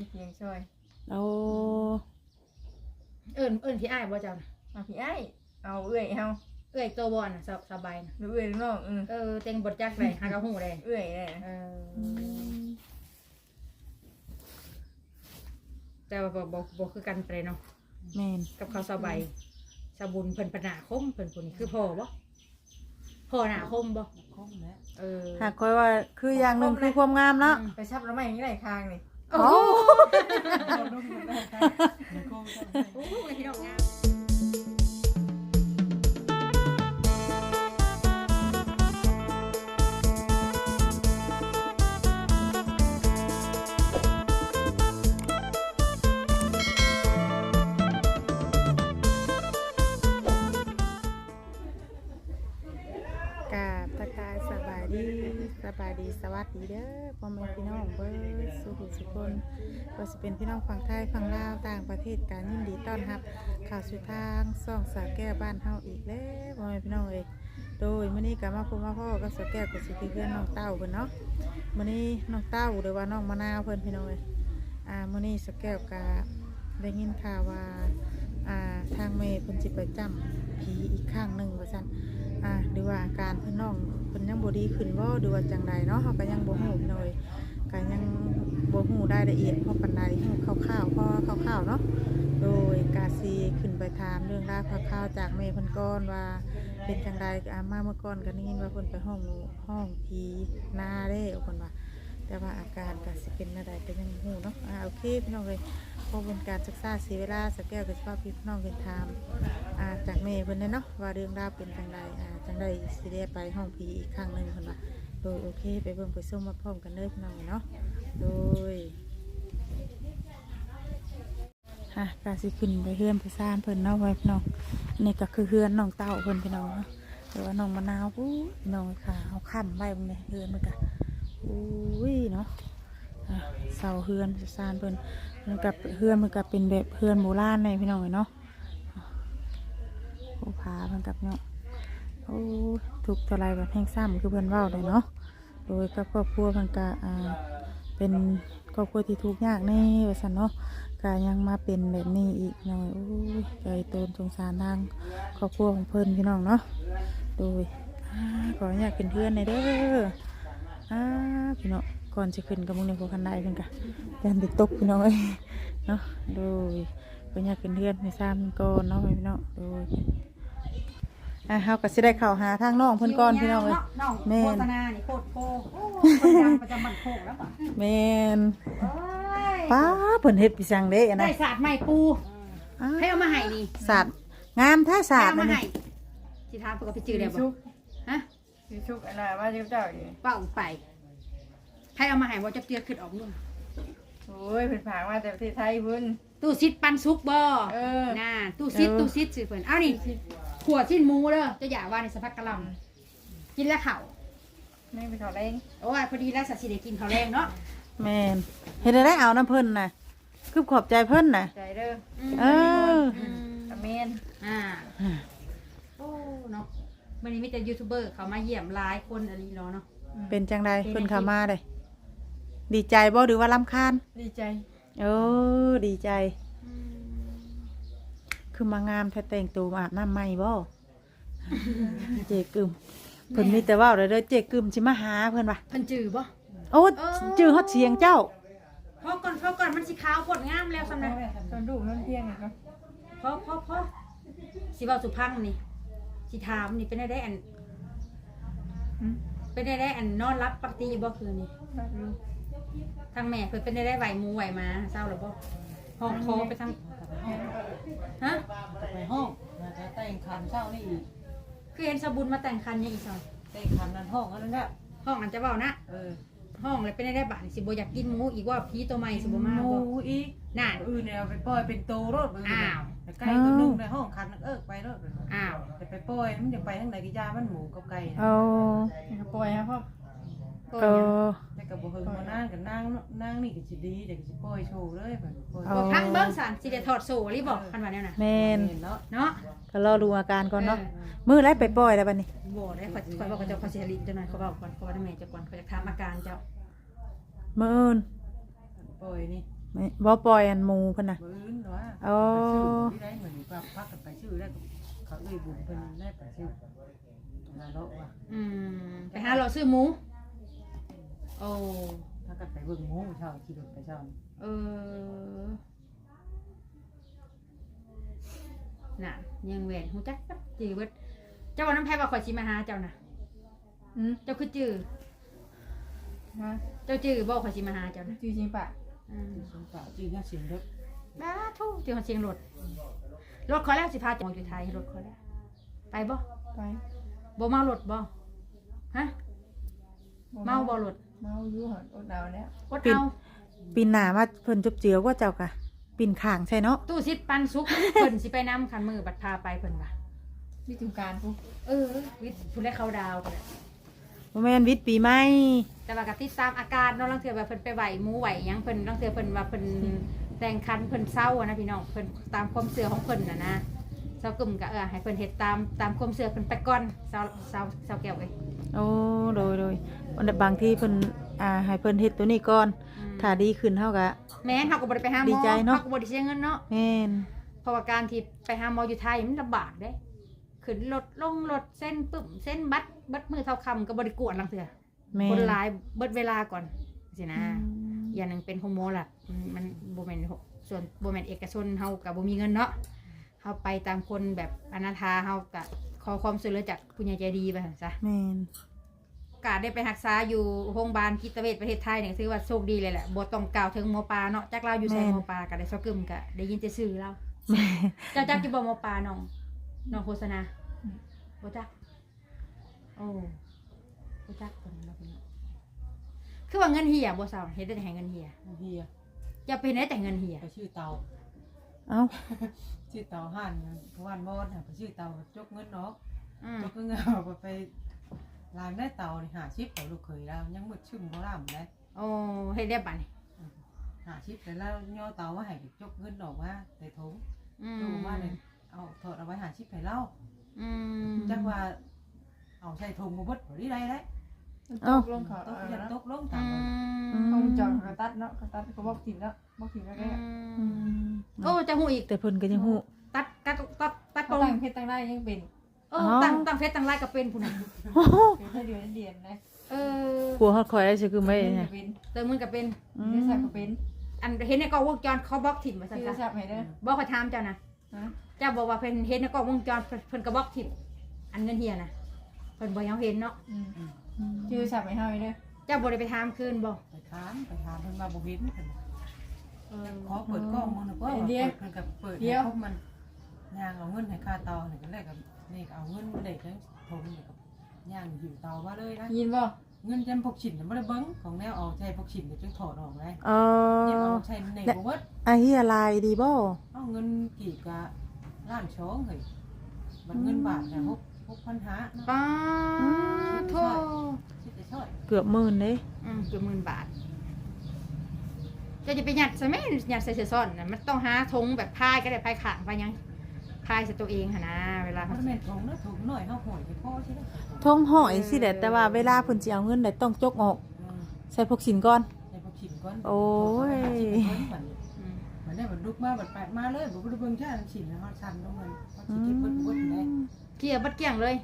ได้เพียงช่วย โอ้เอิ้นเอิ้นพี่อ้ายบ่เจ้าน่ะมาพี่ไอ้ายเอาเอื้อยเอาเอ้ยตัวบอลน่ะสบสบายน่ะหรือเอื้อยน้องเออเออเต็งบทจักเลยหากระหูเลยเอื้อยเลยเออแต่ว่าบ่บ่บ่คือกันไปเลยเนาะแม่นกับเขาวสบายสบุญเพิ่นปนาคมเพิ่นผู้นี้คือพ่อบ่พ่อหน้าคมบ่เออหากคอยว่าคืออย่างหนึงคือความงามเนาะไปชับแล้วไม่อย่างนี้ไหลคางนี่ โอ้โอ้โหพี่น้องงาม สบายดีสวัสดีเด้อพ่อแม่พี่น้องเบิร์สุขุสุคนก็สิเป็นพี่น้องฝั่งไทยฝั่งลาวต่างประเทศการยินดีต้อนรับ ข่าวสุดทางซ่องสาแก้วบ้านเฮาอีกแล้วพ่อแม่พี่น้องเอ้ยโดยมื้อนี้ก็มาพบมาพ่อกับสาแก้วกับสิพี่เพื่อนน้องเต้าเพิ่นเนาะมื้อนี้น้องเต้าหรือว่าน้องมะนาวเพิ่นพี่น้องเอ้ยอ่ามื้อนี้สาแก้วก็ได้ยินข่าวว่า อ่าทางแม่เพิ่นสิไปจ้ำผีอีกข้างหนึ่งว่าซั่นอ่าหรือว่าอาการเพิ่นน้องเพิ่นยังบ่ดีขึ้นบ่หรือว่าจังใดเนาะเฮาก็ยังบ่ฮู้หน่อยก็ยังบ่ฮู้รายละเอียดเพราะปานใดฮู้คร่าวๆพอคร่าวๆเนาะโดยกาซีขึ้นไปถามเรื่องราวคร่าวๆจากแม่เพิ่นก่อนว่าเป็นจังใดอามาเมื่อก่อนก็ได้ยินว่าเพิ่นไปห้องห้องผีนาเด้เพิ่นว่า แต่ว่าอาการก็สิเป็นอะไรก็ยังบ่ฮู้เนาะอ่าโอเคพี่น้องเลยพราะเป็นการศึกษาเสียเวลาสักแก้วก็สิพาพี่น้องเพิ่นถามอ่าจากแม่เพิ่นเด้เนาะว่าเรื่องราวเป็นจังใดอ่าจังใดสิได้ไปห้องผีอีกครั้งหนึ่งเพิ่นว่าโดยโอเค ไปเบิ่งไปส้มมาพร้อมกันเลยพี่น้องเนาะโดยฮะกาสิขึ้นไปเฮือนไปซ่านเพิ่นเนาะไว้พี่น้องนี่ก็คือเฮือนน้องเต้าเพิ่นพี่น้องเนาะแต่ว่าน้องมะนาวอู้น้องค่ะเอาค้ำไว้บนนี้เฮือนมันก็ อุ้ยเนาะเสาเฮือนซานเพิ่นมันกับเฮือนมันก็เป็นแบบเฮือนโบราณในพี่น้องเนาะผู้พาเพิ่นกับเนาะโอ้ถูกเท่าไรแบบแห้งซ้ำคือเพิ่นเว้าเลยเนาะโดยกับครอบครัวเพิ่นก็อ่าเป็นครอบครัวที่ทุกข์ยากแน่ว่าซั่นเนาะก็ยังมาเป็นแบบนี้อีกหน่อยโอ้ยใจโตนสงสารทางครอบครัวของเพิ่นพี่น้องเนาะโดยขออนุญาตขึ้นเพื่อนในเด้อ อ่าพี่น้องก่อนจะขึ้นกับมึงในพวกคันไดเพิ่นก็ยันติดตกพี่น้องเอ้ยเนาะโดยก็อยากเป็นเพื่อนในซ้ำก่อนเนาะพี่น้องโดยอะเฮาก็สิได้เข้าหาทางน้องเพิ่นก่อนพี่น้องเอ้ยน้องแม่นโฆษณานี่โคตรโพโอ้คนดังประจำบันโคกแล้วป่ะแม่นโอ้ยป้าเพิ่นเฮ็ดปีสังเด้อันได้นะศาสตร์ใหม่ปูอ้าให้เอามาให้นี่ศาสตร์งามแท้ศาสตร์ให้นั่เอานมานี่ให้สิถามปกติจือได้บ่ชุกฮะ ชื่อชุกอะไรว่าเจ้าเจ้าอยู่เป้าไปให้เอามาให้ว่าจะเตียขึ้นออกนู่นโอ้ยเป็นผางมาแต่ประเทศไทยพุ่น ตู้ซิดปันซุกบ่เออน่าตู้ซิดตู้ซิดสิเพิ่นเอานี่ขวดสิ้นหมูเด้อจะอย่าว่าในสภาพกะหลำกินแล้วเข่าไม่ไปขอแรงโอ้ยพอดีแล้วสัตว์สิได้กินข้าวแรงเนาะแม่นเฮ็ดได้เอาน้ำเพิ่นน่ะคือขอบใจเพิ่นน่ะ ใจเด้อเออ อเมนอ่าโอ้เนาะ วันนี้มีแต่ยูทูบเบอร์เขามาเยี่ยมหลายคนอะไรเนาะเนาะเป็นจังใดเพิ่นเข้ามาได้ดีใจบ่หรือว่าลำคาญดีใจโอ้ดีใจ คือมางามแท้แต่งตัวมาอาบน้ำใหม่บ่เจกึมเพิ่นมีแต่เว่าเด้อเด้อเจกึมสิมาหาเพิ่นว่าเพิ่นจือบ่โอ้เออจื้อฮอดเสียงเจ้า พอก่อนพอก่อนมันสิขาวกดงามแล้วสำนักตอนดูนั่นเที่ยงนะครับพอพอพอสิเว้าสุพังนี่ สิถามนี่เป็นได้ได้อันอืมเป็นได้ได้อันนอนรับปกติบ่คืนนี้ทางแม่เพิ่นเป็นได้ได้ไหวหมูไหวมาเศร้าหรือบ่ห้องคอไปทางฮะไปห้องแล้วก็แต่งคันเช้านี่อีกคือเห็นสบุญมาแต่งคันเนี่ยอีกซอยแต่งคันนั้นห้องอันนั้นแหละห้องอันจะเว้านะ เออห้องเลยเป็นได้ได้บาทสิบ่อยากกินหมูอีกว่าผีตัวใหม่สิบ่มาหบ่มูอีกน่าอื่นเนี่ยเอาไปปล่อยเป็นโตรถอ้าวแต่ไก่ตัวนึงในห้องคันเออไปรถอ้าวแต่ ไปปล่อยมันจะไปทางไหนกิยามันหมูกับไก่เอาปล่อยครับพ่อเออแต่กับบ่เฮิงมานั่งกับนั่งนั่งนี่ก็สิดีแต่ก็สิปล่อยโชว์เลยแบบปล่อยเอาบ่พังเบิ่งสันสิได้ถอดโซ่รีบอกคันว่าแนวน่ะแม่นเนาะเนาะก็รอดูอาการก่อนเนาะมื้อไรไปปล่อยแล้วบัดนี้ บ่ได้ขอยขอยบอกกับเจ้าขอยสิให้ลิ้นเจ้าหน่อยเขาบอกก่อนเขาว่าได้แม่เจ้าก่อนเขาจะถามอาการเจ้ามื้ออื่นปล่อยนี่ไม่บ่ปล่อยอันหมูเพิ่นน่ะบ่อื่นหรอว่าโอ้ไปชื่อที่ได้เหมือนว่าพักกันไปชื่อได้ เขาเอ้ยบุญเพิ่นได้ไปชื่อนาโลว่ะอืมไปหาเราซื้อหมู โอ้ถ้ากันไปเบิ่งหมูเช้าขี่รถไปเช้าเออน่ะยังแหวนหูจักปั๊บจือเบิดเจ้าวันน้ำแพ้ว่าข่อยสิมาหาเจ้าน่ะอืมเจ้าคือจือฮะเจ้าจือบอกข่อยสิมาหาเจ้าน่ะจริงๆปะอืม สงสารจื้อเสียงรถ บ้าทุกจือเขาเสียงรถรถขอแล้วสิพาเจ้าอยู่ไทยรถขอแล้วไปบ่ไปบ่เมารถบ่ฮะเมาบ่รถเมาอยู่หอดอดเอาแล้วอดเอาปีนหน้ามาเพิ่นจบเจือว่าเจ้ากะปีนข้างใช่เนาะตู้ซิดปันสุกเพิ่นสิไปนำคันมือบัดพาไปเพิ่นว่านี่ถึงการปุ๊บเออ วิทย์ผู้แรกเขาดาวกันแหละบ่แม่นวิทย์ปีใหม่แต่ว่ากับติดตามอาการเนาะลังเทือว่าเพิ่นไปไหวหมูไหวหยังเพิ่นลังเทือเพิ่นว่าเพิ่น แต่งคันเพิ่นเศร้าอะนะพี่น้องเพิ่นตามความเชื่อของเพิ่นน่ะนะเศร้ากึ่มก็เออให้เพิ่นเฮ็ดตามตามความเชื่อเพิ่นไปก่อนเศร้าเศร้าเศร้าแก้วเอ้ยโอ้โดยโดยวันบางที่เพิ่นอ่าให้เพิ่นเฮ็ดตัวนี้ก่อนอืมถ้าดีขึ้นเฮาก็แม่นเฮาก็บ่ได้ไปหาหมดีอใจเนาะเฮาก็บ่ได้เสียเงินเนาะแม่นเพราะว่าการที่ไปหาหมออยู่ไทยมันลำบากเด้ขึ้นรถลงรถเส้นปึ้มเส้นบัดบัดมือเท่าคำก็บ่ได้กวดลังเทือแม่นคนหลายเบิดเวลาก่อนสินะ อย่างหนึ่งเป็นโฮโมล่ะมันมันโบแมนส่วนโบแมนเอกชนเฮากับโบมีเงินเนาะเฮาไปตามคนแบบอนาถาเฮากับขอความช่วยเหลือจากผู้ใหญ่ใจดีไปหั่นซะแม่นโอกาสได้ไปรักษาอยู่โรงพยาบาลจิตเวชประเทศไทยเนี่ยถือว่าโชคดีเลยแหละบ่ต้องกล่าวถึงหมอปลาเนาะจักเราอยู่ใส่หมอปลาก็ได้ซอกึมก็ได้ยินแต่ชื่อเราแม่เจ้าจักอยู่บ่หมอปลาน้องน้องโฆษณาบ่จักโอ้บ่จักคนเราเป็นเนาะ คือว่าเงินเหี่ยบ่เซาเฮ็ดได้แต่ให้เงินเหี่ยเฮียอย่าไปเฮ็ดได้แต่เงินเหี่ยไปชื่อเตาเอ้าชื่อเตาห่านว่านบอดไปชื่อเตาจกเงินเนาะอืมจกเงินเอาไปลายได้เตานี่หาชิปของลูกเคยแล้วยังมืดชึ่มบ่ล่ำเลยโอ้เฮ็ดได้บัดนี่หาชิปแต่แล้วย่อเตาว่าให้จกเงินออกมาใส่ถุงอืมดูว่าเลยเอาถอดเอาไว้หาชิปให้เล่าอืมจักว่าเอาใส่ถุงมาบดบ่ได้ได้เลย ตกลงเขาตเอากยันแล้วตกลงอืตามมห้องจอดกระตัดเนาะกระตัดก็บอกถิ่นแล้วบอกถิ่นแล้วอืแกมโอ้จะหูอีกแต่เพิ่นก็ยังฮู้ตัดตัดตัดตัดเขาปงตั้งเพชรตั้งได้ยังเป็นเออตั้งตั้งเฟซตั้งไลน์ก็เป็นผู้นั้นโอ้โหเป็นแค่เดือนเดือนนะเออกลัวฮอดคอยได้สิคือไม่เดือนเนี่ยเป็นเติมมันก็เป็นอืเดือนมสักก็เป็นอันเห็นในกล้องวงจรเขาบล็อกถิ่มมาซะชื่อจ้ะสับให้เด้อบอกเขาถามเจ้านะฮะเจ้าบอกว่าเพิ่นเห็นในกล้องวงจรเพิ่นเพิ่นก็บล็อกถิ่มอันเงินเฮียนะเพิ่นบ่ยังเห็นเนาะอืม ชื่อสับให้เฮาเด้อเจ้าบ่ได้ไปถามคืนบ่ไปถามไปถามเพิ่นมาบ่เห็นเพิ่นเออ ขอเปิดกล้องมึงนะก็เปิดเพิ่นกับเปิดให้พบมันย่างเอาเงินให้ค่าเตานี่ก็เลยกับนี่เอาเงินเด็กทั้งทงนี่กับย่างอยู่เตาว่าเลยนะยินบ่เงินจำพกฉินไม่ได้เบิ้งของแนวเอาใช้พกฉินก็จึงถอดออกเลยเอยังอเอาใช้ในบวชอาเฮียลายดีบ่เอาเงินกี่กะล้านช้องเฮ้ยมันเงินบาทเนี่ยหก หกพันห้าเนาะป้าโทชิดจะช่วยเกือบหมื่นเด้อืมเกือบหมื่นบาทเจะจะไปหยัดใส่ไหมหยัดใส่เสื้อซ่อนน่ะมันต้องหาธงแบบพายก็ได้พายขางพายยังพายใส่ตัวเองหนนะเวลามัเขานเป็นถุงนะถุงหน่อยเขาห่อยไปพ่อใช่ไหมทงหอยสิแหละแต่ว่าเวลาเพิ่นสิเอาเงินได้ต้องจกออก ใส่พวกสินก่อนใช้พกฉินก่อนโอ้ยอืมมันได้มันลุกมาบัดแปดมาเลยบอกว่าเบิ้งแค่ฉินนะเขาชันต้องมันเขาอืชิดเบิ้งบวชเลยม เกลี่ยบัดเกลี่ยงเลย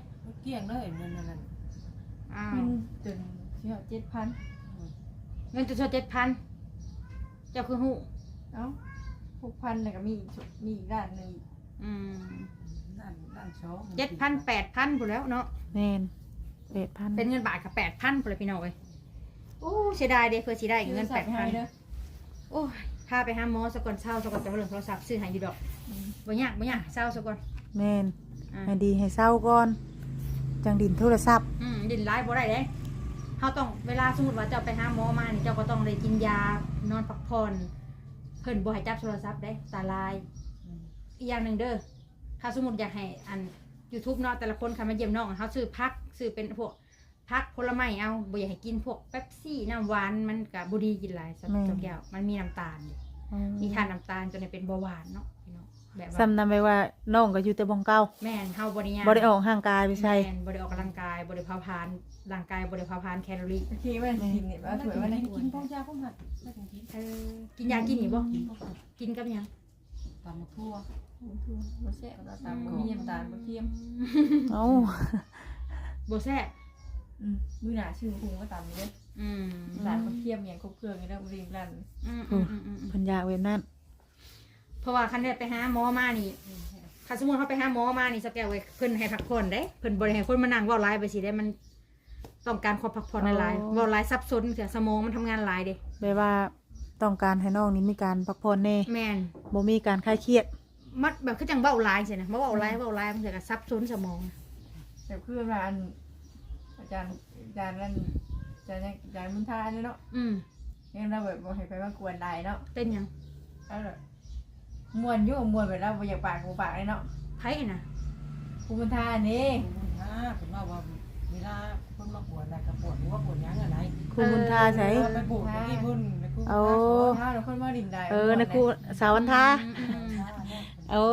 เกี้ยงเลยนั่นนั่นนั่นอ้าวมันจนเที่ยวเจ็ดพันเงินจะชดเจ็ดพันเจ้าคือหูเอ้าหกพันแล้วก็มีอีกมีอีกด้านหนึ่งอืมนั่นนั่นช้องเจ็ดพันแปดพันผู้แล้วเนาะแม่น8,000เป็นเงินบาทกับแปดพันผู้เลยพี่น้องเลยโอ้เสียดายเด้เพื่อสิได้เงินแปดพัน เด้อโอ้ยพาไปหาหมอสะก่อนเช้าสะก่อนจะเอาเรื่องโทรศัพท์ซื้อให้อยู่ดอกบ่ยากบ่ยากเช้าสะก่อนแม่นอ่า ให้ดีให้เศร้าก่อน จังดินโทรศัพท์อืมดินร้ายบ่ได้เด้เฮาต้องเวลาสมมุติว่าเจ้าไปหาหมอมานี่เจ้าก็ต้องได้กินยานอนพักผ่อนเพิ่นบ่ให้จับโทรศัพท์เด้ตาลาย อีกอย่างหนึ่งเด้อถ้าสมมติอยากให้อัน YouTube เนาะแต่ละคนค่ะมาเยี่ยมน้องเขาซื้อพักซื้อเป็นพวกพักผลไม้เอาบ่อยากให้กินพวกเป๊ปซี่น้ำหวานมันก็บ่ดีกินหลายสักแม่นสักแก้วมันมีน้ำตาลอยู่มีทานน้ำตาลจนได้เป็นเบาหวานเนาะพี่น้องเฮ แบบว่าซ้ำนำไปว่าน้องก็อยู่แต่บ่งเก่าแม่นเฮาบ่ได้ยากบ่ได้ออกห่างกายไปใช่แม่นบ่ได้ออกกำลังกายบ่ได้เผาผลาญร่างกายบ่ได้เผาผลาญแคลอรี่บางทีมันกินนี่ว่าถวยมันกินพวกยาพวกหัดไม่ถึงกินเออกินยากินนี่บ่กินพวกหัดกินกับหยังตำมะทั่วบ่แซ่บตามบ่มีน้ำตาลบ่เค็มเอ้าบ่แซ่บอืมมื้อหน้าชื่อคุงก็ตามนี้เด้ออืมน้ำตาลบ่เค็มอย่างครบเครื่องนี่แล้วบ่ริงรันอืมอืมอืมอืมเพิ่นอยากเว้นนั่นเพ ราะว่าคันได้ไปหาหมอมานี่คันสมมุติเขาไปหาหมอมานี่สแกวไว้เพิ่นให้พักผ่อนเด้เพิ่นบ่ได้ให้คนมานั่งเว้าหลายไปสิได้มันต้องการความพักผ่อนหลายๆเว้าหลายซับซ้อนเสียสมองมันทำงานหลายเด้แปลว่าต้องการให้น้องนี่มีการพักผ่อนแน่แม่นบ่มีการคลายเครียด มันแบบคือจังเว้าหลายสินะมาเว้าหลายเว้าหลายมันเสียก็ซับซ้อนสมอง แต่คือว่าอันอาจารย์อาจารย์นั่นอาจารย์ยังอาจารย์มุนทาเนี่ยเนาะอืม ยังเราแบบบ่ให้ไปมากวนได้เนาะเป็นหยังเอาล่ะ ม่วนอยู่ม่วนแบบเราบ่อยากปากบ่ปากเลยเนาะไผน่ะผู้มุนทานี่คุณฮะคุณว่าว่าเวลาคนมาปวดอะไรก็ปวดหัวปวดยังอะไรครูบุญทาใช้ไปปวดที่พุ่นไปพุ่นโอ้ถ้าเราคนมาดินได้เออนะครูสาวันทาอืมอืมอืมโอ้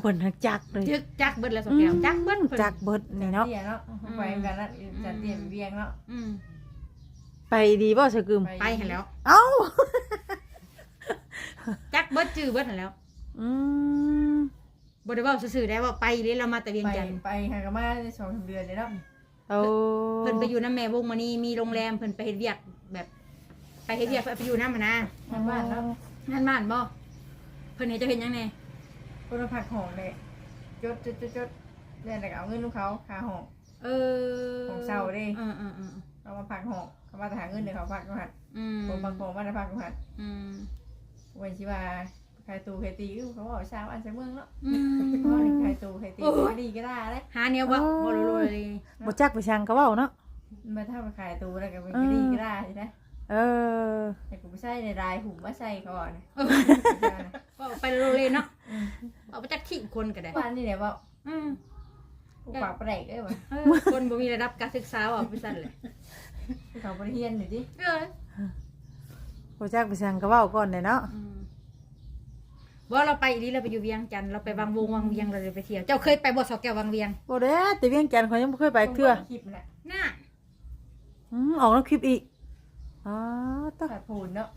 เพิ่นทักจักเลยจึกจักเบิดแล้วสแกวจักเบิดเพิ่นจักเบิดนี่เนาะเตี้ยเนาะไปกันนะจัดเตี้ยเวียงเนาะอืมไปดีบ่สกึมไปให้แล้ว เอ้าจักเบิดจื้อเบิดให้แล้ว อืมบ่ได้เว้าซื่อๆได้ว่าไปเลยเรามาแต่เวียงไปจันทน์ไปหากนมาได้สองสามเดือนเลยเนาะโอ้เพิ่นไปอยู่น้ำแม่วงมานี่มีโรงแรมเพิ่นไปเฮ็ดเวียกแบบ ไปเฮ็ดเวียกไปอยู่น้ำมานะทางบ้านเนาะนั่นบ้านบ่เพิ่นเฮ็ดจะเฮ็ดหยังแน่คนมาผักหองเลยจดจดจดจดเรียนแต่เอาเงินลูกเขาคาหองเออของเศร้าเด้อืมอืมอืมเขามาผักหองเขามาหาเงินเดี๋ยวเขาผักก็หัดอืมผมบางคนมาได้ผักก็หัดอืม วันชิว่า ใครตูใครตีเขาบอกชาวอันเซเมืองเนาะอืมเขาบอกใครตูใครตีก็ดีก็ได้เลยหาแนวบ่บ่รู้เลย บ่จักไปช่างก็เว้าเนาะมาถ้ามาขายตูแล้วก็เป็นก็ดีก็ได้ใช่ไหมเออแต่กูไม่ใช่ในรายหุ่มมาใส่เขาบอกนะก็ไปโรงเรียนเนาะเอาไปจักที่คนก็ได้วันนี้เนี่ยว่าอืมกูปากแปลกเลยว่ะเออคนบ่มีระดับการศึกษาว่าไปซั่นเลยเขาบริเฮียนหน่อยดิเออบ่จักไปช่างก็เว้าก่อนเด้เนาะอืม บ่เราไปอีหลีเราไปอยู่เวียงจันทน์เราไปวังวงวังเวียงเราเลยไปเที่ยว เจ้าเคยไปบ่สอกแก้ววังเวียงบ่ได้แต่เวียงจันทน์เขายังบ่เคยไปเทื่อคลิปแหละน่ะอืมออกน้ำคลิปอีกอ๋อตะถาดพูนเนาะ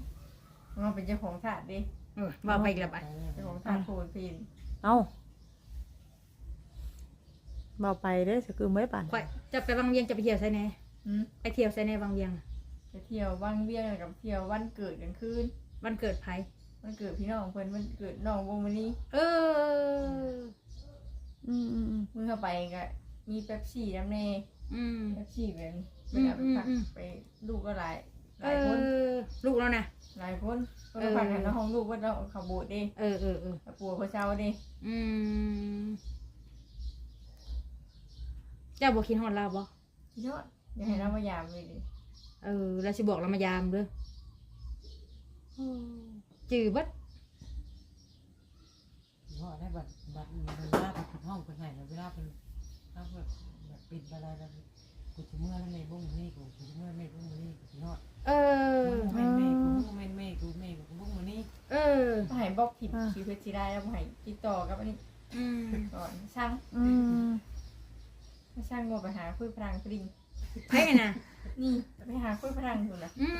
มันเป็นเจ้าของถาดดิเออว่าไปอีกแล้วไปเจ้าของถาดพูนพินเอ้าบ่ไปเด้อสกึมไว้ป่านข่อยจะไปวังเวียงจะไปเที่ยวไสแหน่อืมไปเที่ยวไสแหน่วังเวียง ไปเที่ยวว่างเวียงกับเที่ยววันเกิดกันคืนวันเกิดไผ วันเกิดพี่น้องเพิ่นวันเกิดน้องวงวันนี้เออ อืมอืมอืมมึงเข้าไปก็มีเป๊ปซี่น้ำเน่อืม เป๊ปซี่เป็นอืเป็นมแบบอืมพักอืม ไปลูกก็หลายหเอลายคนอลูกแล้วนะ หลายคนก็เออ พักกันในห้องลูกว่าเราเขาโบดดิเออเออเออแล้วปู่เขาเช่าดิอืมเจ้าบอกคิดฮอดเราบ่พี่ยอดอยากให้เรามายามเลยดิเออแล้วสิบอกเรามายามเด้อ จือเบัดเพราะได้บัตรบัตรเวลาไปห้องคนไหนเวลาเป็นถ้าแบบแบบปิดอะไรแล้วกูจะเมื่อนั่นในบุ้งนี่กูกูจะเมื่อในบุ้งนี่กูจะนอดเออแม่แม่กูแม่แม่กูแม่กูบุ้งมานี่เออก็ให้บอกผิดชีวิตที่ได้แล้วให้ติดต่อกับอันนี้อืมก่อนช่างอืมช่างงไปหาคุยพลังปริง ไผน่ะนี่ไปหาคุยพลังอยู่นะอืม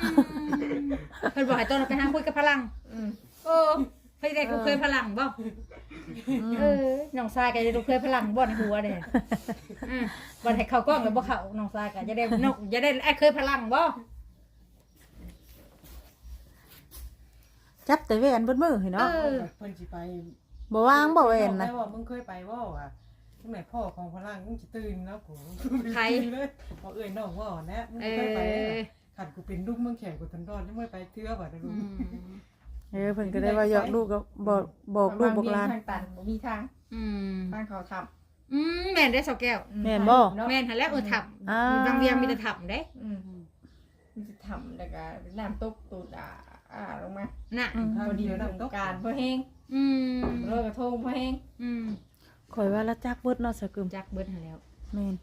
เพิ่นบอกให้ต้นเราไปหาคุยกับพลัง อืมโอ้เพิ่นได้กูเคยพลังบ่เออน้องทรายก็จะได้เคยพลังบ่ในหัวเด้อืมบ่ให้เข้ากล้องแล้วบ่เข้าน้องทรายก็จะได้นกจะได้ไอ้เคยพลังบ่จับแต่แหวนเบิดมือเห็นเอเนาะอเพิ่นสิไปบ่ว่างบ่แหวนนะแม่บอกมึงเคยไปว่าอะ ตั้งแต่พ่อของพลังมึงจะตื่นแล้วกูใครเลยบอกเอ้ยน้องว่านะมึงเอเคยไปอขัดกูเป็นลูกมึงแข่งกูทันรอดยังไม่ไปเทื่อว่ะนะลูอืกมเออเพิ่นก็ได้ว่าหยอกลูกก็บอกบอกลูกบอกหลาน ทางตันบ่มีทางอืมทางเขาทอืมแม่นได้อสาวแก้วำแม่นบ่แม่นหันแล้วเออถับอ่าบางเวียงมีแต่ถับเด้อืมมันจะทำแล้วก็น้ำตกตูดอ่าอ่าลงมาน่ะ อืม พอดีฤดูการพอแห้งอืม เลิกกระทงพอแห้งอืม ข่อยว่าละจักเบิดเนาะสกึมจักเบิดหันแล้วแม่น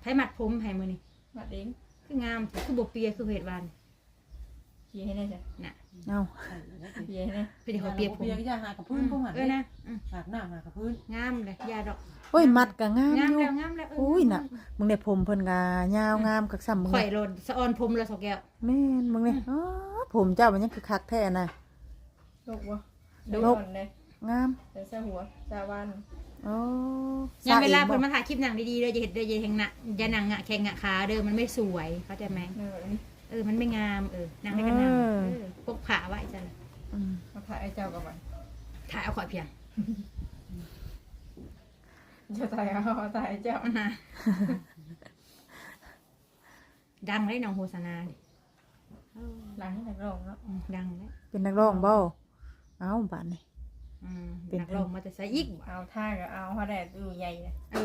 ไผมัดผมไผมื้อนี้มาเองคืองามคือบ่เปียคือเฮ็ดวานขี่ให้ได้จ้ะน่ะเอ้าเบียร์เนี่ยเป็นขอเปียกผมเปียกยาหากับพื้นพวกหันเออนะอืมอาบน้ำหากับพื้นงามเลยยาดอกโอ้ยมัดก็งามงามอยู่แล้วงามแล้วเอุ้ยน่ะมึงได้ผมเพิ่นก็ยาวงามกักซ้ำมึงข่อยน่ะโลนสะออนผมละสองแก้วแม่นมึงเนี่ยอ๋อผมเจ้ามันยังคือคักแท้น่ะลูกวะลูลูกกเลย งามแต่เสื้อหัวตาวันโอ้ยามเวลาสเพิ่นองบ่มาถ่ายคลิปหนังดีๆเลยจะเห็นเลยจะเห็นหนังอย่าหนังอะแข่งอะขาเด้อมันไม่สวยเข้าใจไหมนี่แบบนี้เออมันไม่งามเออนั่งได้กันนั่งเออพกผ้าไว้จ้ะอืมมาถ่ายไอ้เจ้ากับมันถ่ายเอาข่อยเพียงจะถ่ายเอาถ่ายไอ้เจ้าอ่าฮะดังเลยน้องโฆษณานี่เออหลังให้นักร้องเนาะอืมดังเลยเป็นนักร้องบ่เอ้าบาดนี่ อืมเป็นนักร้องมาแต่ใส่อีกบ่เอาท่ากับเอาเขาได้ดูใหญ่เลยเอ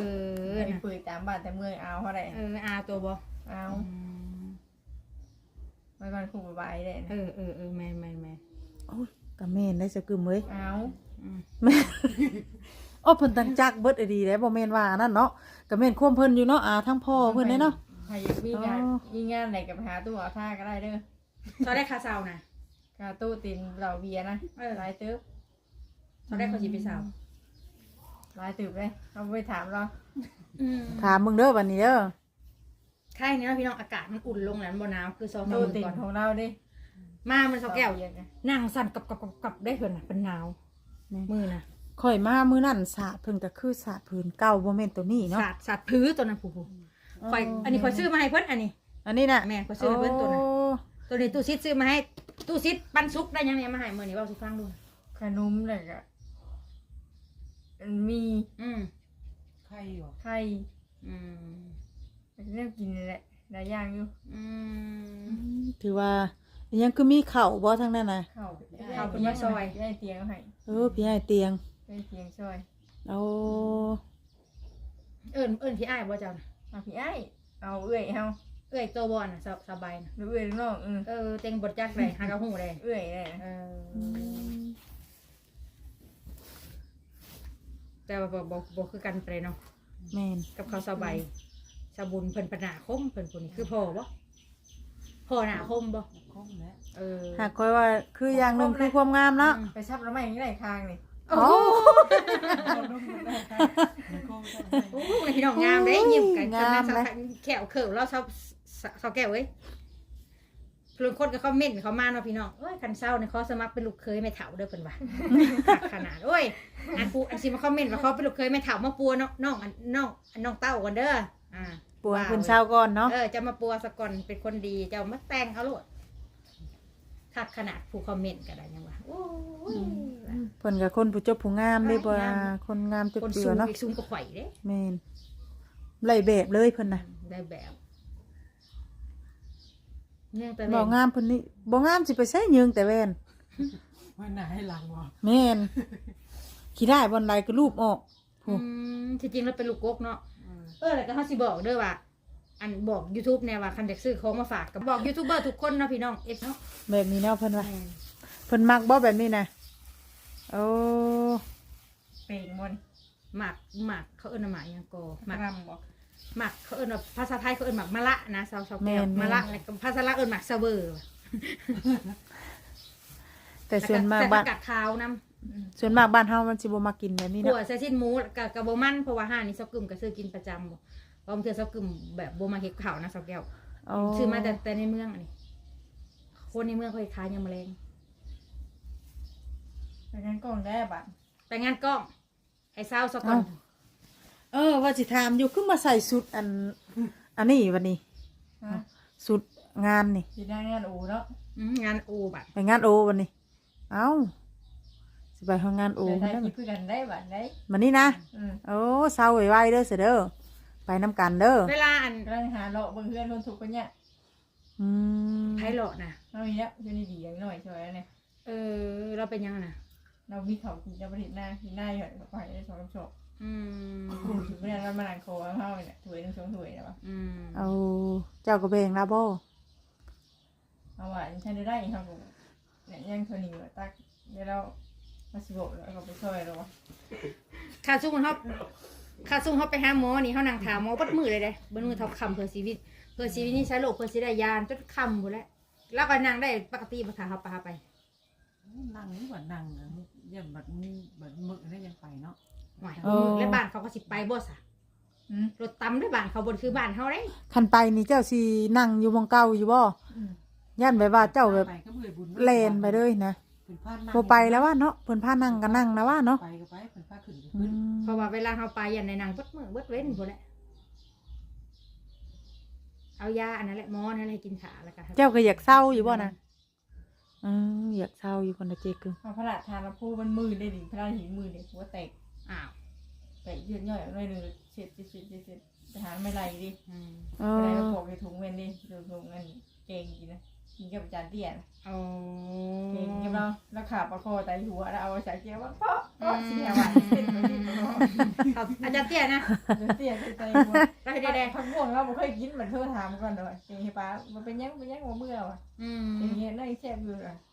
อไปนะคุยตามบ้านแต่เมืองเอาเขาได้เอออาตัวบ่เอาอืมไว้บ้านคู่ใบายเลยเออเออเออแม่นแม่นแม่นโอ้ยก็แม่นได้สะกึมเว้ยเอาอืมแม่นโอ้เพิ่นตั้งจักเบิดไอ้ดีได้บ่แม่นว่าอันนั่นเนาะก็แม่นความเพิ่นอยู่เนาะอาทั้งพ่อเพิ่นเด้เนาะ ใครอยากมีงานอ๋อ มีงานไหนกับหาตู้เอาท่าก็ได้เด้อตอนแรกคาเซานะกาตู้ตินเหล่าเบียร์นะเออหลายตึ๊บ ตอนแรกเขาสิไปเซาหลายตึ๊บเลยเอาไปถามเราอืมถามมึงเด้อบัดนี้เด้อค่ายนี้นะพี่น้องอากาศมันอุ่นลงแล้วบ่หนาวคือสองตู้มื้อตินก่อนของเราดิมามันสองแก้วเบียร์นะนั่งสั่นกับกับกับกับได้เพิ่นน่ะเป็นหนาวมือน่ะข่อยมามื้อนั้นสาดเพิ่นก็คือสาดผืนเก่าบ่แม่นตัวนี้เนาะสาดสาดพื้ตัวนั้นผู้ผู้ข่อยอันนี้ข่อยซื้อมาให้เพิ่นอันนี้ อันนี้น่ะแม่ข่อยซื้อให้เพิ่นตัวนั้นโอ้ตัวนี้ตู้ซิดซื้อมาให้ตู้ซิดปันซุกได้ยังเนี่ยมาให้มื้อนี้เว้าสิฟังดูขนมเลยกะ มีอืมไข่อยู่ไข่อืมเรื่องกินนี่แหละหลายอย่างอยู่อืมถือว่ายังคือมีข้าวบ่ทางนั้นน่ะข้าวข้าวเป็นมาซอยได้เตียงให้เออพี่ให้เตียงได้เตียงซอยโอ้เอิ้นเอิ้นพี่อ้ายบ่เจ้าน่ะเอาพี่ไอ้เอาเอื้อยเฮาเอ้ยตัวบ่น่ะสบสบายน่ะหรือเอื้อยน้องเออเออเต็งบทจักได้หากะฮู้ได้เอื้อยเลยเออ แต่ว่าบ่บ่บ่คือกันไปเนาะแม่นกับเขาวสบายสบุญเพิ่นปนาคมเพิ่นคนนี้คือพ่อบ่พ่อหนาคมบ่คงแล้วเออหากค่อยว่าคืออย่างหนึงคือความงามเนาะไปชับแล้วไม่อย่างนี้ไรคางนี่โอ้โหมันคงจะโอ้โหพี่น้องงามเด้ยิ้มกันงามจำเลได้ยแขวเขิวเราชอบสาวแก้วเว้ยเพื่อนคนก็คอมเมนต์เขามาเนาะพี่น้องเอ้ยคันเศร้าเนี่ยเขาสมัครเป็นลูกเคยแม่เฒ่าเด้อเพิ่นว่า คักขนาดโอ้ยอันปูอันสิมาคอมเมนต์ว่าเขาเป็นลูกเคยแม่เฒ่ามาปัวน้องน้องอันน้องอันน้องเต้ากันเด้ออ่า ปวดคุณเช้าก่อนเนาะเออจะมาปัวสะก่อนเป็นคนดีจะเอามาแต่งเอาโลดคักขนาดผู้คอมเมนต์ก็ได้ยังว่าโอ้ยเพิ่นก็คนผู้จบผู้งามเด้บ่งาม คนงามจุดคนเจืสูองเนาะอีกสูงก็ข่อยเด้แม่นไล่แบบเลยเพิ่นน่ะได้แบบ เนี่ยแต่บ่งามเพิ่นนี่บ่งามสิไปใช้ยืงแต่แว่นไว้หน้าให้หลังวะแม่นขี้ได้บนใดก็รูปออกอืมที่จริงแล้วเป็นลูกกกเนาะเออแล้วก็เขาสิบอกเด้อว่า อันบอก YouTube แนวว่าคันเด็กซื้อของมาฝากก็บอกยูทูบเบอร์ทุกคนเนาะพี่น้องเอฟเนาะแบบนี้เนาะเพิ่นว่าเพิ่นมักบ่แบบนี้นะโอ้เป่งบนหมักหมักเขาเอิ้นว่าหมักหยังโกหมักรำบอก หมักเขาเอิ้นว่าภาษาไทยเขาเอิ้นหมักมะละนะชาวชาวแก้วมะละแล้วก็ภาษาลาวเอิ้นหมักเซเวอร์แต่ส่วนมากบ้านใส่ผักกาดขาวนํส่วนมากบ้านเฮามันสิบ่มากินแบบนี้หัเนาะวใส่ชิ้นหมูกับกับโบมันเพราะว่าห้านี่ซอกกึมก็ซื้อกินประจำบ่เพราะบางเทื่อซอกกึมแบบโบมาเฮ็ดข้าวนะซอกแก้วโอ้ซื้อมาแต่แต่ในเมืองอันนี้คนในเมืองเขาเฮ็ดขายยำแมลงไปงั้นกล้องได้บัตรไปงานกล้องให้สาวซะก่อน เออ ว่าสิถามอยู่คือมาใส่สุดอัน อันนี้วันนี้ฮะสุดงานนี่ที่ได้งานอูเนาะอืมงานโอบัดไปงานโอวันนี้ เอ้าสิไปห้องงานโอเดี๋ยวมาได้ได้คิดเพื่อกันได้บัตรได้มันนี่นะอืมโอ้เศร้าไว้ๆเด้อเสยเด้อไปน้ำกันเด้อเวลาอันกำลังหาเลาะเบิ่งเพื่อนคนถูกคนเนี่ยอืมไพเราะนะเรามีแล้วอยู่ในดีอย่างหน่อยช่วยเนี่ยเออ เราเป็นยังไงนะเรามีเขากินจะผลิตหน้ากินหน้าอยู่กับไปได้สองกระสอบ อืมถึงเวลาเรามาหลังโคเอาเข้าเนี่ยถวยหนึ่งสองถวยนะวะอืมเอาเจ้ากระเบงนะบ่เอาหวานใช้ได้ได้ครับผมเนี่ยยังโทนี่ว่าตักเดี๋ยวเรามาสิบกแล้วก็ไปช่วยเราวะค่าซุ่มเขาค่าซุ่มเขาไปหาหมอนี่เขานั่งถามหมอบัดมือเลยเด้เบัดมือทับคำเพื่อชีวิต เพื่อชีวิตนี่ใช้โรคเพื่อสิได้ยานจนคำหมดแล้วแล้วก็นั่งได้ปกติมาถาเขาปาไปนั่งนั่งนี่ว่านั่งนะเยี่ยมบัดนี้บัดมึกได้ยังไปเนาะ หวายเออ และบ้านเขาก็สิไปบ่ซะอืม รถตำด้วยบ้านเขาบนคือบ้านเขาเด้ คันไปนี่เจ้าสินั่งอยู่หมองเก่าอยู่บ่อืม ย่านแบบว่าเจ้าแบบไปก็เบื่อบุญแลนไปเลยนะเพิ่นพานั่งบ่ไปแล้วว่าเนาะเพิ่นพานั่งก็นั่งนะว่าเนาะไปก็ไปเพิ่นพาขึ้นก็อืขึ้นมเพราะว่าเวลาเขาไปอย่างในหนังเบิดมือเบิดเว้นพุ่นแหละเอายาอันนั้นแหละหมอนั่นแหละให้กินขาแล้วก็เจ้าก็อยากเศร้าอยู่บ่นะอืมอยากเศร้าอยู่คนละเจกึมเอาพระราชทานมาพูมันมือได้ดิพระราชหินมือเด็กหัวแตก อ้าวแตกยืดย่อยหน่อยหนึงเช็ดเช็ดเช็ดเช็ดเช็ดทหารไม่ไรดิอืมเออะไรอก็ปอกในถุงเว้นดิดูถุงนั่นเก่งกินนะกินกับจานเตี้ยนะเอาเก่งกินเราแล้วขาประคอไตหัวแล้วเอาใส่เกี๊ยวว่าเพาะเพาะเสียหวานเส้นไปที่ประคอเอาอาจารย์เตี้ยนะเตี้ยใส่หัวได้ได้ได้พักบ่วงเราบ่เคยกินเหมือนเธอถามก่อนเลยเก่งให้ป้ามันเป็นยังเป็นยังว่าเมื่อวะอืมอย่างเงี้ยน่าแซ่บอยู่อะเ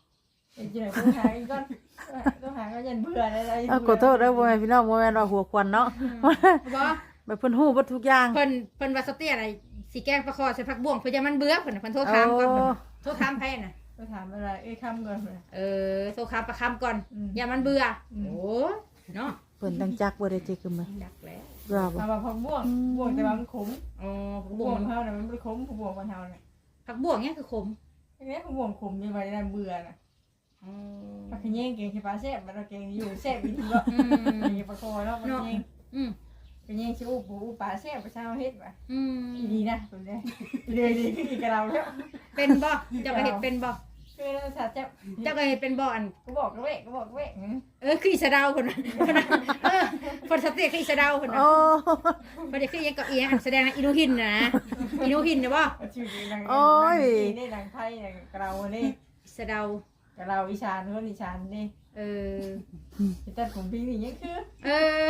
อ็นจีไหนต้องหาอีกก่อนต้องหาก็ยันเบื่ออะไรเอาขอโทษเด้อบ่แม่นพี่น้องบ่แม่นว่าหัวควันเนาะบ่แบบเพิ่นฮู้เบ่ทุกอย่างเพิ่นเพิ่นว่าสเตี้ยอะไรสิแกล้งประคอใส่ผักบ่วงเพิ่นจะมันเบื่อเพิ่นน่ะเพิ่นโทรถามก่อนเพิ่นน่ะโทรถามไผน่ะก็ถามอะไรเอ้ยคำก่อนเลยเออโทรถามประคำก่อนอืมอย่ามันเบื่ออมโอ้ยเนาะเพิ่นตั้งจักบ่ได้เจกึมเลยดักแล้วรอบ่มาพักบ่วงบ่วงแต่ว่ามันขมอ๋อผักบ่บ่ววงงเขาเนี่ยมันไม่ขมบ่วงมันเฮาเนี่ยผักบ่วงเนี่ยคือขมอันนี้บ่วงขมมีไว้ได้เบื่อน่ะอ๋อ ปลาขยิงเก่งใช่ปลาแซ่บมันเก่งอยู่แซ่บวิธีว่าอืมเก่งปลาคอแล้วปลาขยิงอืมขยิงชิอูปูปลาแซ่บปลาชาวเฮ็ดว่ะอืมดีนะตัวนี้เลยดีขึ้นกับเราแล้วเป็นบ่เจ้าก็เห็ดเป็นบ่คือเราสัตว์จะเจ้าก็เห็ดเป็นบ่อันก็บอกก็เวกก็บอกก็เวกเออคืออีสะเดาวคนน่ะคนน่ะเออคนสติคืออีสะเดาวคนน่ะโอ้คนเดียวคือยังกับอีอันแสดงนะอีนูหินนะอีนูหินนะบ่ชื่อดีนางโอ้ยนี่นางไทยนางเรานี่อีสะเดาว กับเราอีชานคนอีชานนี่เออแต่ผมพี่นี่ยังคือเออ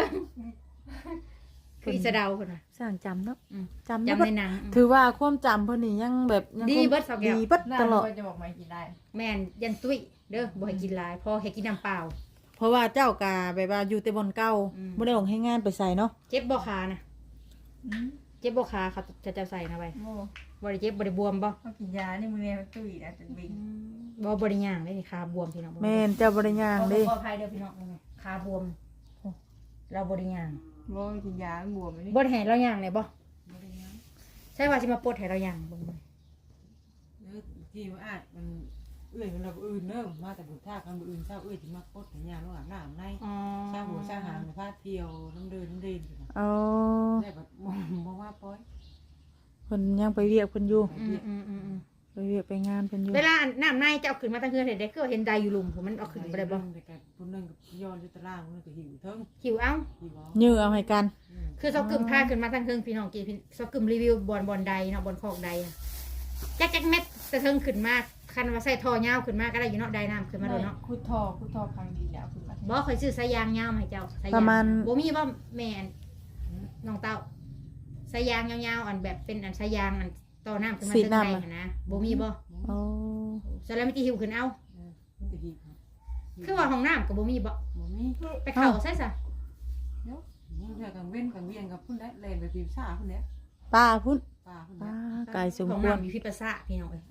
คืออีสะเดาวคนน่ะ สร้างจำเนาะอืม จำได้จำเบิในดหนัง ถือว่าความจำเพิ่นนี่ยังแบบยังดีคงเบิดสองแก้วดีเบิดน่าตลอดจะบอกมากินได้แม่นยันตุ้ยเด้อบ่ให้กินหลายพอให้กินน้ำเปล่า เพราะว่าเจ้ากาแบบว่าอยู่แต่บนเก่าอืม บ่ได้ลงให้งานไปใส่เนาะเจ็บบ่ขานะ เจ็บบ่ขาเขาจะจะใส่นะไว้โอ้บ่ได้เจ็บบ่ได้บวมบ่เขากินยานี่มึงเนี่ยตุ้ยนะจนบิงบ่บ่ได้ย่างเลยนี่ขาบวมพี่น้องแม่นเจ้าบ่ได้ย่างขอเด้ขออภัยเด้อพี่น้องขาบวมโอ้เราบ่ได้ย่างบ่กินยาบวมนี่บ่ได้ให้เราย่างเลยบ่ใช่ว่าสิมาปลดให้เราย่างเบิ่งเบิ่งเออที่ว่าอาจมัน เอื้อยมันเราอื่นเนิ่มมาแต่บุญท่ากันบุญอื่นเช้าเอื้อยที่มาปดอย่างเงี้ยลูกอาบน้ำในอ๋อเช้าหัวเช้าหางพาเที่ยวน้ำเดินน้ำเดินอยู่นะเอาได้แบบมองมองว่าป้อยเพิ่นยังไปเรียกเพิ่นอยู่อืมอืมอืมอืมไปเรียกไปงานเพิ่นอยู่เวลาน้ำในจะเอาขึ้นมาตั้งเฮือนเห็นได้คือเห็นใดอยู่หลุมผมมันเอาขึ้นบ่ได้บ่แต่กับคนนึงกับย้อนอยู่ตารางคนนึงก็หิวเทิงหิวเอ้า หิวเอายื้อเอาให้กันคือซอกกึมพาขึ้นมาตั้งเฮือนพี่น้องกี่พี่ซอกกึมรีวิวบอลบอลใดเนาะบอลคอกใดอะจักจักเม็ดแต่เทิงขึ้นมา คันว่าใส่ท่อยาวขึ้นมาก็ได้อยู่เนาะใดน้ำขึ้นมาโดนเนาะคุดทอคุดทอครั้งดีแล้วคุณมาบ่เคยซื้อสายยางยาวมาให้เจ้าสายยางประมาณ บ่มีบ่แม่นน้องเต้าสายยางยาวๆอันแบบเป็นอันสายยางอันต่อน้ำขึ้นมาสีดเทิงน้ำใดอะหั้นนะบ่มีบ่โอ้สแล้วมันสิหิวขึ้นเอา มันก็หิวคือว่าห้องน้ำก็บ่มีบ่บ่มีไปเข้าใส่ซะมันเรื่องกังเว้นกังเวียนกับพุ่นได้แลนไปปีซ่าพุ่นเนี้ยป้าพุ่น ป้าพุ่นป้าเนี้ยไกลสมห้องควรน้ำมีพิษประสาทพี่น้องเอ้ย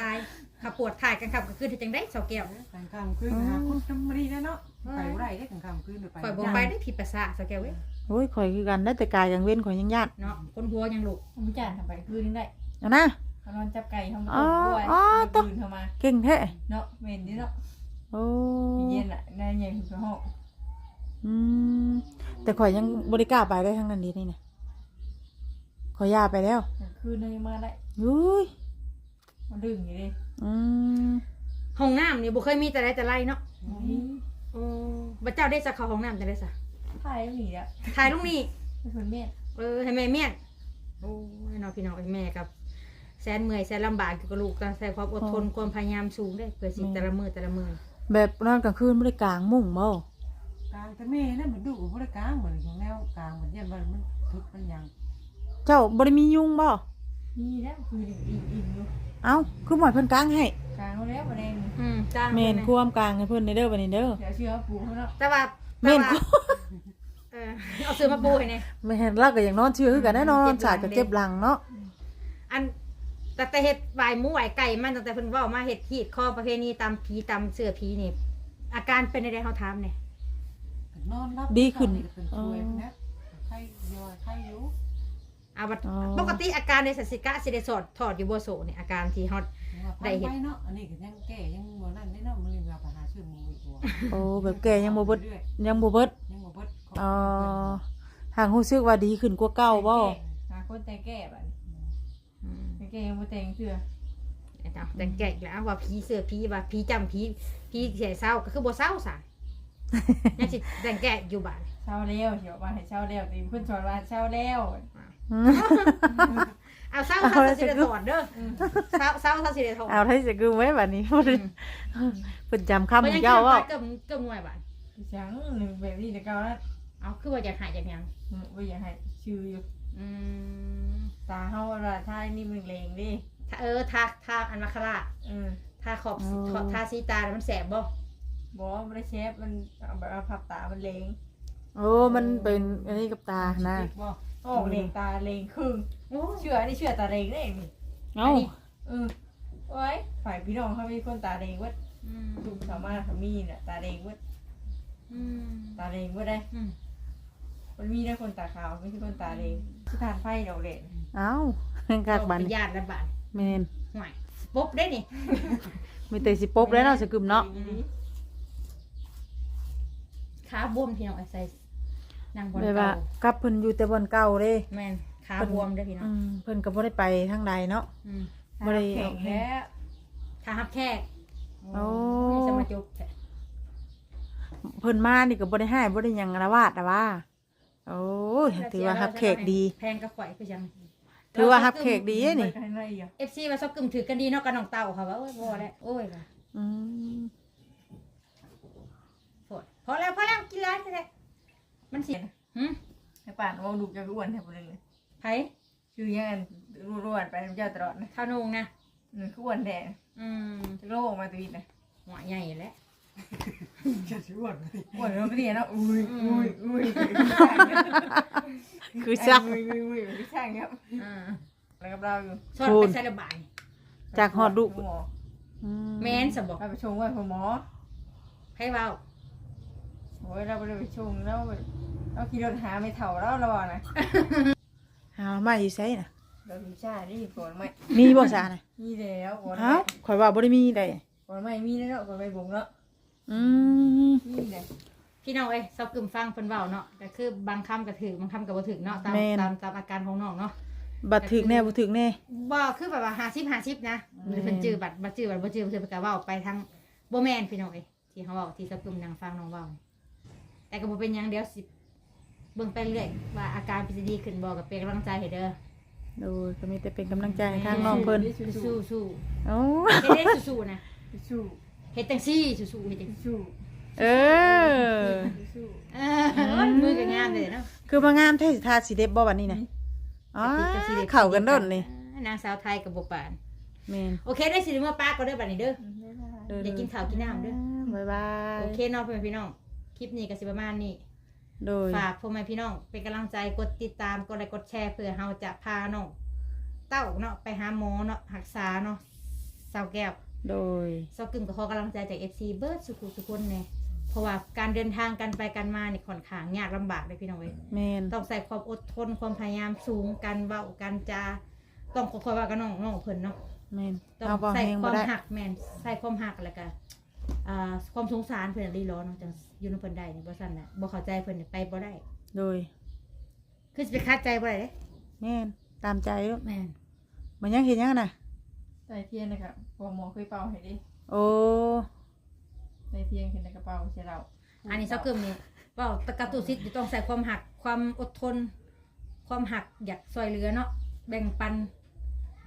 ตายขับปวดถ่ายกันขับก็คือจังได๋เสาแก้วกลางค่ำคืนหาคุณทำมาดีแล้วเนาะไปบ่ได้ได้กลางค่ำคืนไปข่อยบ่ไปได้ผิดประสาทเสาแก้วเว้ยโอ้ยข่อยคือกันได้แต่กายกังเว้นข่อยยังญาติเนาะคนหัวยังลูกผมจานทำไปคืนนึงได้เอานะ เขานอนจับไก่ทำอ๋อด้วยอ๋อต้อง คืนเข้ามาเก่งแท้เนาะเมนนี่เนาะโอ้เย็นอะนายใหญ่ถึงห้องอืมแต่ข่อยยังบริกล้าไปได้ทั้งนั้นดีนี่นะ ข่อยยาไปแล้วคืนนึงมาได้ยุ้ยมาดึงอยู่ดิอืมห้องน้ำนี่บ่เคยมีแต่ไรแต่ไรเนาะนี่โอ้บัดเจ้าได้สักเข้าห้องน้ำจังได๋ซะไพ่หนีแล้วถ่ายลูกนี่เป็นคนเมียนเออให้แม่เมียนโอ้ยเนาะพี่น้องไอ้แม่กับ แสนเมื่อยแสนลำบากอยู่กับลูกต้องใส่ความอดทนความพยายามสูงเด้อเพื่อสิแต่ละมื้อแต่ละมื้อแบบนอนกลางคืนไม่ได้กลางมุ้งบ่กลางแต่แม่นั่นเหมือนดูกับพวกกลางเหมือนของแนวกลางเหมือนยันมันมันทุกมันยัง เจ้าบริมียุงบ่นี่แล้วคืออิ่มอิ่มอยู่เอ้าคือหมอยเพิ่นกลางให้กลางแล้วประเด็นอืมจ้างเมนพิ่ควมกลางให้เพิ่นในเด้อบัดนี้เด้อเดี๋ยวเชื่อปูเขาเนาะแต่ว่าเมแต่นว่าควมเออเอาซื้อมาปูให้แน่ไม่เห็นเราก็อย่างนอนเชื่อคือกันแน่นอนเจ็บหลังสายก็เจ็บหลังเนาะอันแต่แต่เฮ็ดวายหมูไหวไก่มันตั้งแต่เพิ่นเว้ามาเฮ็ดฮีดข้อประเพณีตามผีตามเสื้อผีนี่อาการเป็นได้เฮาถามเนี่ยนอนรับดีขึ้นเป็นช่วยนะไข้ย่อยไข้อยู่เอา บัดอ๋อ ปกติอาการในสัตว์สิกะสิได้สอดถอดอยู่บ่โซเนี่ยอาการที่เฮาได้ได้เห็เห็นนเนาะอันนี้ก็ยังแก่ยังบ่นั่นได้เนาะมันเลยมาไปหาชื่อหมูอีกตัวโอ้แบบแก่ยังบ่เบิดยังบ่เบิดยังบ่เบิดอ๋อทางรู้สึกว่าดีขึ้นกว่าเก่าบ่หาคนแต่งแก้บัดอืมแต่งแก้ยังบ่แต่งเทื่อเอาแต่แกะอีกแล้วว่าผีเสื้อผีว่าผีจำผีผีเสียเศร้าก็คือบ่เศร้าซะยังสิแต่งแกะอยู่บ้านเช้าแล้วเดี๋ยวว่าให้เช้าแล้วตีเพิ่นสอนว่าเช้าแล้วอืม เอาเศร้าเอาเศร้าแล้วสิได้จะถอดเด้อเศร้าเศร้าเศร้าสิได้ถอดเอาให้จะกูไว้บัดนี้บ่ได้เพิ่นจำคำเพราะขยัองงเจ้าเจ้าเว้าเกือบเกือบหน่วยบ้านจังหนึ่งแบบนี้แต่เก่าแล้วเอาคือว่าอยากหายจากหยังบ่อยากให้ชื่ออยู่อืมตาเฮาว่าท้ายนี่มันแรงดิถ้าเออทาทาอันมาคาราเออทาขอบขอบทาสีตาแล้วมันแสบบ่บอกว่าบ่ได้เชฟมันเอาแบบว่าพับตามันแรงโอ้มันเป็นอันนี้กับตานะบ่ ออกแรงตาแรงครึ่งโอ้เชื่อนี่เชื่อตาแรงได้นี่เอ้าเออโอ้ยฝ่ายพี่น้องเขามีคนตาแดงเวัดอืมลูกสามารถเขามีน่ะตาแดงเวัดอืมตาแดงเวัดได้อืมมันมีได้คนตาขาวไม่ใช่คนตาแดงสถานไฟดอกเด่นเอ้าคักบัดเป็นนี้ญาติและบ้านแม่นห่วยปุ๊บได้นี่มีแต่สิปบแล้วเนาะสกึมเนาะขาบวมพี่น้องไอ้ใส่ นางบอลเลยว่าเก่ากลับเพิ่นอยู่แต่บ่อนเก่าเด้แม่นขาบวมเด้อพี่น้ออืงมเพิ่นก็บ่ได้ไปทางใดเนาะ อืมบ่ได้แข็งแล้วขาหับแขกโอ้ให้สมาจุกแต่เพิ่นมานี่ก็บ่ได้ให้บ่ได้หยังระวาดนะว่า โอ้ยถือว่าฮับแขกดี แพงกระข่อยคือจัง ถือว่าฮับแขกดีไปนี่ข้างในอะเอฟซีว่าซอกกึมถือกันดีเนาะกับน้องเต่าค่ะว่าโอ้ยบ่ได้โอ้ยค่ะอืม โพดพอแล้วพอแล้วกินแล้วกินแล้ว มันสิหึให้ป่านว่าดูจะอ้วนแทบเลยไผคือยังไงรวนๆไปน้ำเจ้าตลอดนะข้าวนงนะอืมคืออ้วนแท้อืมจะโลกออกมาตัวอีกนะหัวใหญ่แหล้ว จะสิอ้วนเลยอ้วนแล้วก็ดีนะอุ้ยอุ้ยอุ้ยคือซักอุ้ยอุ้ยอุ้ยคือช่างครับอ่าแล้วกับเราอยู่สอนโทไปนใส่ระบายจากฮอดลูก หมออืแม่นสะบอกเราไปชงไว้พอหมอให้เว้า โอ้ยเราไปเลยไปชงแล้วเราขี่รถหาไม่เถ่าแล้วระวังนะหามาอยู่ไสน่ะ เราดูชาที่ก่อนไม่มีบ่ซาน่ะมีแล้วก่อนเอ้าข่อยว่าบ่ได้มีได้ก่อนไม่มีแล้วก่อนไปบุงแล้วอืมมีเลยพี่น้องเอ้ยซอกกึมฟังเพิ่นเว้าเนาะก็คือบางคำก็ถือบางคำก็บ่ถือเนาะตามตามตามอาการของน้องเนาะบัตรถึกแน่บ่ถึกแน่ บ่คือแบบว่าหาชิปหาชิปนะหรือเป็นจื้อบัตรบัตรจื้อบัตรบ่จื้อบ่จื้อเพิ่นก็เว้าไปทางบ่แม่นพี่น้องเอ้ยที่เขาเว้าที่สกุมนางฟังน้องเว้า แต่ก็บ่เป็นหยังเดี๋ยวสิเบิ่งไปเรื่อยว่าอาการเป็นสิดีขึ้นบ่ก็เป็นกำลังใจให้เด้อโดยก็มีแต่เป็นกำลังใจให้ทางน้องเพิ่นสู้สู้โอ้ๆเฮ็ดได้สู้ๆนะสู้เฮ็ดจังซี่สู้ๆเฮ็ดจังซี่สู้เออ สู้เออมือก็งามเลยเนาะคือมางามแท้สิทาสีเด็บบ่บัดนี้น่ะอ๋อเข้ากันโดนนี่นางสาวไทยกับบ่ปาน แม่นโอเคได้สิเมื่อป้าก็เด้อบัดนี้เด้อ เด้อย่ากินข้าวกินน้ำเด้อ บ๊ายบาย โอเคเนาะเพื่อนพี่น้อง คลิปนี้ก็สิประมาณนี้ โดย ฝากพ่อแม่พี่น้องเป็นกำลังใจกดติดตามกดไลค์กดแชร์เพื่อเฮาจะพาน้องเต้าเนาะไปหาหมอเนาะรักษาเนาะสาวแก้วโดย สาวกึ่มก็ขอกำลังใจจาก FC เบิร์ดสุขุสุคนแน่เพราะว่าการเดินทางกันไปกันมานี่ค่อนข้างยากลำบากเลยพี่น้องเว้ยแม่นต้องใส่ความอดทนความพยายามสูงกันเว้ากันจาต้องคอยๆว่ากับน้องน้องเพิ่นเนาะแม่นต้องเอาบ่ใส่แฮงคบ่วามได้หักแม่นใส่ความหักแล้วก็ อ่าความสงสารเพิ่นรีร้อนเนาะจังอยู่ในเพิ่นได้นี่บ่ซั่นน่ะบ่เข้าใจเพิ่นนี่ไปบ่ได้ โดย คือสิไปคาดใจบ่ได้เด้แม่นตามใจเด้อแม่นมันยังเห็นยังน่ะ ใส่เทียนนะครับพอหมอเคยเป่าให้ดิโอ้ใส่เทียนขึ้นในกระเป๋าใช่เราอันนี้เจ้าเกิมนี่เว้าตะกะตุสิทธิ์ต้องใส่ความหักความอดทน ความหักอยากช่วยเหลือเนาะแบ่งปัน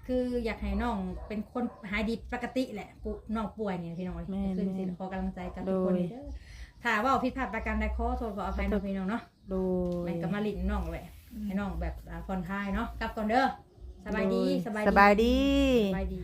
คืออยากให้น้องเป็นคนหายดีปกติแหละปุน้องป่วยเนี่ยพี่น้องแม่นคือสิแม่นขอกำลังใจกับทุกคนโดย เด้อถ้าเว่าผิดพลาดประการใดขอโทษขออภัยเนาะพี่น้องเนาะโดย แม่นก็มาลิ้นน้องแหละให้น้องแบบอ่าผ่อนคลายเนาะกลับก่อนเด้อสบายดีโสบายสบายดีสบายดี